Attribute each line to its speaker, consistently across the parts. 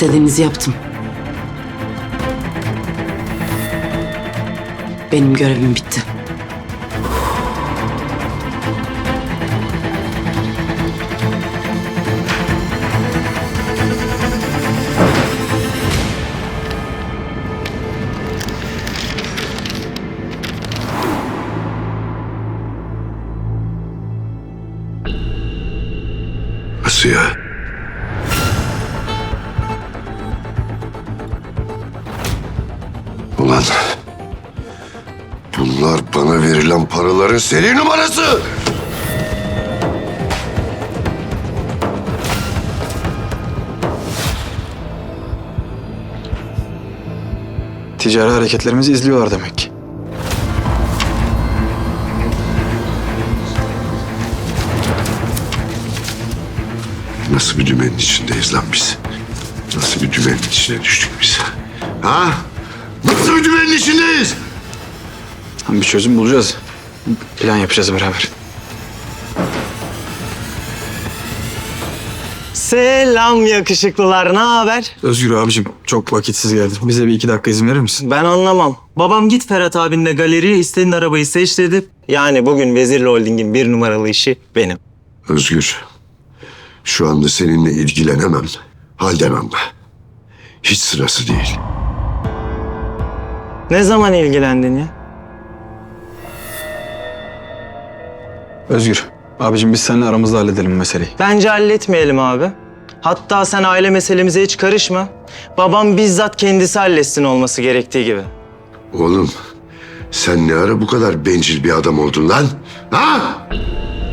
Speaker 1: İstediğinizi yaptım. Benim görevim bitti.
Speaker 2: Nasıl ya? Ulan bunlar bana verilen paraların seri numarası.
Speaker 3: Ticari hareketlerimizi izliyorlar demek.
Speaker 2: Nasıl bir dümenin içindeyiz lan biz? Nasıl bir dümenin içine düştük biz? Ha? Nasıl bir dümenin içindeyiz?
Speaker 3: Bir çözüm bulacağız. Plan yapacağız beraber.
Speaker 4: Selam yakışıklılar, ne haber?
Speaker 3: Özgür abicim çok vakitsiz geldin. Bize bir iki dakika izin verir misin?
Speaker 4: Ben anlamam. Babam git Ferhat abinle galeriye istediğin arabayı seç dedi. Yani bugün Vezirli Holding'in bir numaralı işi benim.
Speaker 2: Özgür, şu anda seninle ilgilenemem. Halden anla. Hiç sırası değil.
Speaker 4: Ne zaman ilgilendin ya?
Speaker 3: Özgür abicim biz seninle aramızda halledelim bu meseleyi.
Speaker 4: Bence halletmeyelim abi. Hatta sen aile meselemize hiç karışma. Babam bizzat kendisi halletsin olması gerektiği gibi.
Speaker 2: Oğlum, sen ne ara bu kadar bencil bir adam oldun lan? Ha?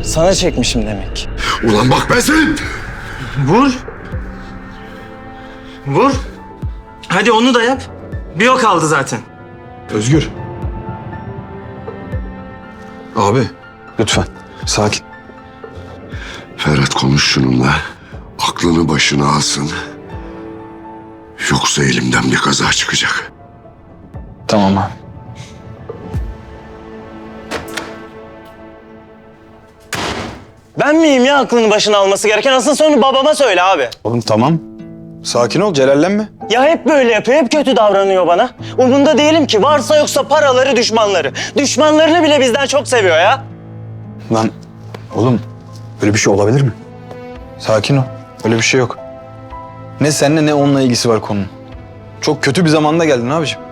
Speaker 4: Sana çekmişim demek.
Speaker 2: Ulan bak ben senin...
Speaker 4: Vur. Vur. Hadi onu da yap. Bir o kaldı zaten.
Speaker 3: Özgür. Abi lütfen sakin.
Speaker 2: Ferhat konuş şununla. Aklını başına alsın. Yoksa elimden bir kaza çıkacak.
Speaker 3: Tamam abi.
Speaker 4: Ben miyim ya aklını başına alması gereken? Asıl sonu babama söyle abi.
Speaker 3: Oğlum tamam. Sakin ol celallenme.
Speaker 4: Ya hep böyle yapıyor, hep kötü davranıyor bana. Umrunda değilim ki. Varsa yoksa paraları, düşmanları. Düşmanlarını bile bizden çok seviyor ya.
Speaker 3: Lan oğlum böyle bir şey olabilir mi? Sakin ol. Öyle bir şey yok. Ne seninle ne onunla ilgisi var konunun. Çok kötü bir zamanda geldin abiciğim.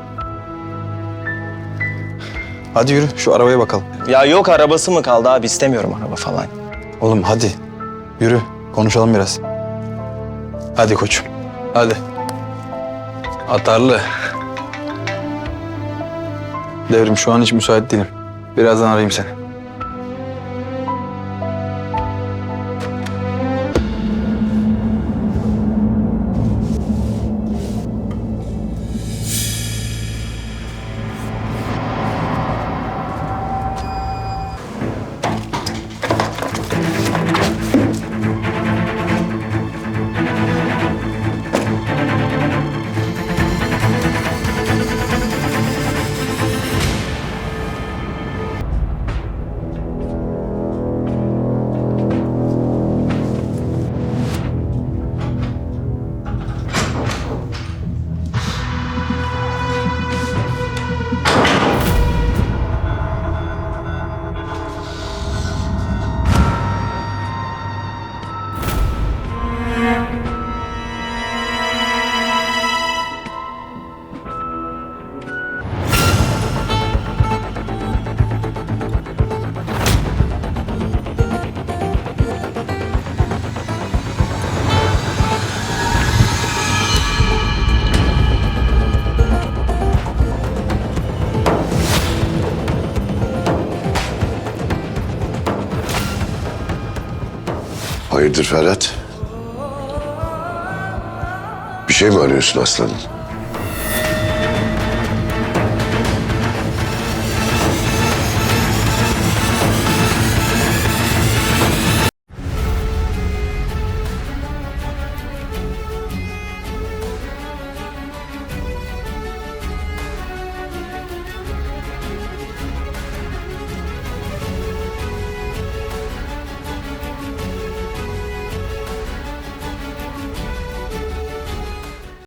Speaker 3: Hadi yürü şu arabaya bakalım.
Speaker 4: Ya yok arabası mı kaldı abi? İstemiyorum araba falan.
Speaker 3: Oğlum hadi. Yürü konuşalım biraz. Hadi koçum. Hadi. Atarlı. Devrim şu an hiç müsait değilim. Birazdan arayayım seni.
Speaker 2: Hayırdır Ferhat? Bir şey mi arıyorsun aslanım?